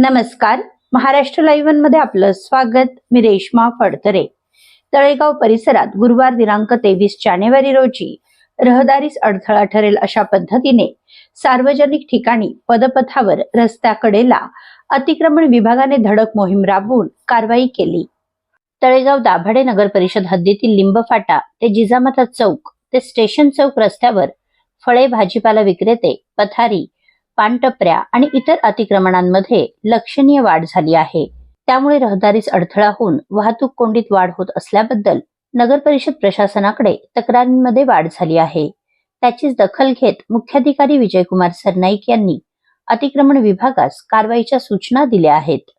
नमस्कार. महाराष्ट्र लाईव्हमध्ये आपलं स्वागत. मी रेश्मा फडतरे. तळेगाव परिसरात गुरुवार दिनांक तेवीस जानेवारी रोजी रहदारीस अडथळा ठरेल अशा पद्धतीने सार्वजनिक ठिकाणी पदपथावर रस्त्याकडेला अतिक्रमण विभागाने धडक मोहीम राबवून कारवाई केली. तळेगाव दाभाडे नगर परिषद हद्दीतील लिंबफाटा ते जिजामाता चौक ते स्टेशन चौक रस्त्यावर फळे भाजीपाला विक्रेते पथारी पानटपऱ्या आणि इतर अतिक्रमणांमध्ये लक्षणीय वाढ झाली आहे. त्यामुळे रहदारीस अडथळा होऊन वाहतूक कोंडीत वाढ होत असल्याबद्दल नगर परिषद प्रशासनाकडे तक्रारींमध्ये वाढ झाली आहे. त्याचीच दखल घेत मुख्याधिकारी विजयकुमार सरनाईक यांनी अतिक्रमण विभागास कारवाईच्या सूचना दिल्या आहेत.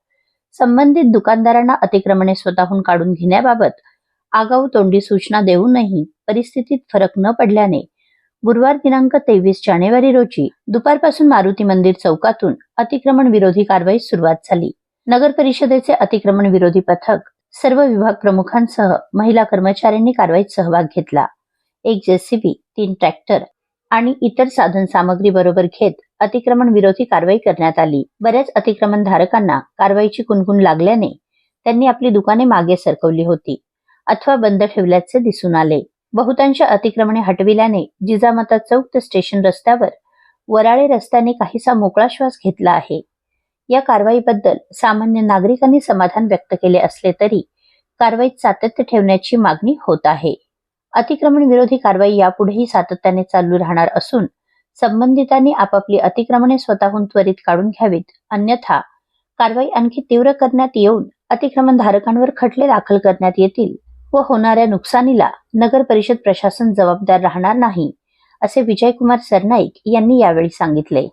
संबंधित दुकानदारांना अतिक्रमणे स्वतःहून काढून घेण्याबाबत आगाऊ तोंडी सूचना देऊनही परिस्थितीत फरक न पडल्याने गुरुवार दिनांक तेवीस जानेवारी रोजी दुपारपासून मारुती मंदिर चौकातून अतिक्रमण विरोधी कारवाई सुरुवात झाली. नगर परिषदेचे अतिक्रमण विरोधी पथक सर्व विभाग प्रमुखांसह महिला कर्मचाऱ्यांनी कारवाईत सहभाग घेतला. एक जेसीबी तीन ट्रॅक्टर आणि इतर साधन सामग्री बरोबर घेत अतिक्रमण विरोधी कारवाई करण्यात आली. बऱ्याच अतिक्रमण धारकांना कारवाईची कुणकुण लागल्याने त्यांनी आपली दुकाने मागे सरकवली होती अथवा बंद ठेवल्याचे दिसून आले. बहुतांश अतिक्रमणे हटविल्याने जिजामाता चौक ते स्टेशन रस्त्यावर वराळे रस्त्याने काहीसा मोकळा श्वास घेतला आहे. या कारवाईबद्दल सामान्य नागरिकांनी समाधान व्यक्त केले असले तरी कारवाईत सातत्य ठेवण्याची मागणी होत आहे. अतिक्रमण विरोधी कारवाई यापुढेही सातत्याने चालू राहणार असून संबंधितांनी आपापली अतिक्रमणे स्वतःहून त्वरित काढून घ्यावीत अन्यथा कारवाई आणखी तीव्र करण्यात येऊन अतिक्रमण धारकांवर खटले दाखल करण्यात येतील. व होणाऱ्या नुकसानीला नगर परिषद प्रशासन जबाबदार राहणार नाही असे विजयकुमार सरनाईक यांनी यावेळी सांगितले.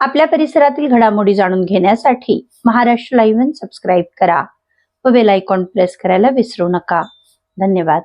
आपल्या परिसरातील घडामोडी जाणून घेण्यासाठी महाराष्ट्र लाईव्ह सबस्क्राईब करा व बेल आयकॉन प्रेस करायला विसरू नका. धन्यवाद.